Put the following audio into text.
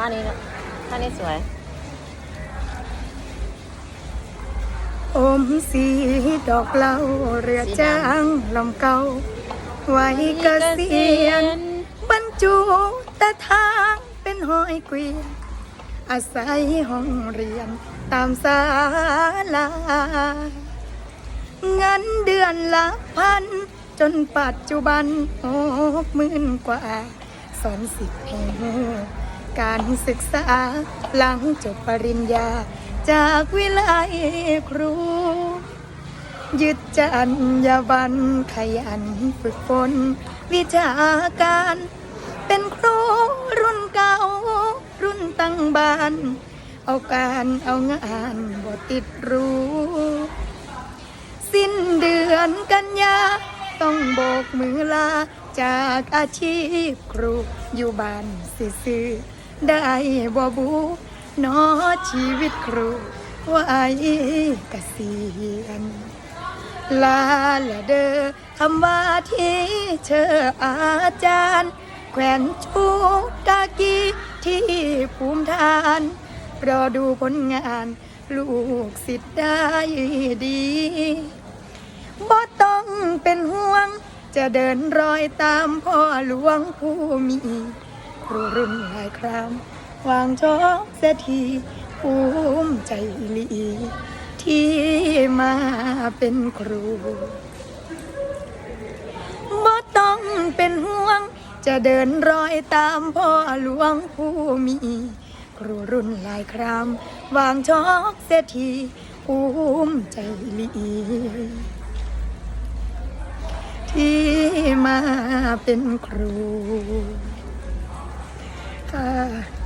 ท่านี้นะท่านี้สวยอมสีดอกเหล่าเรือจ้างลำเก่าไว้เกษียณบรรจุแตะทางเป็นหอยเกวียนอาศัยห้องเรียนตามศาลาเงินเดือนละพัน จนปัจจุบันหกหมื่นกว่า สอนสิทธิ์ให้รู้ การศึกษา หลังจบปริญญา จากวิไลครู ยึดจรรยาบรรณขยันฝึกฝนวิชาการ เป็นครูรุ่นเก่า รุ่นตั้งบ้าน เอาการเอางานบ่ติดรู้ สิ้นเดือนกันยาต้องโบกมือลาจากอาชีพครูอยู่บ้านซื่อ ได้บ่บูนอชีวิตครูว่าไว้เกษียณลาละเดอคำว่าที่เชออาจารย์ แขวนชูกากีที่ภูมิทาน รอดูผลงาน ลูกศิษย์ได้ดีบ่ต้องเป็นห่วง จะเดินรอยตามพ่อหลวงผู้มี รูรุ่นหลายครามวางจอกเสียทีภูมิใจลีที่มาเป็นครูบ่ต้องเป็นห่วง จะเดินรอยตามพ่อหลวงผู้มี ครูรุ่นหลายครามวางชอกเสียทีภูมิใจลีที่มาเป็นครู ค่ะ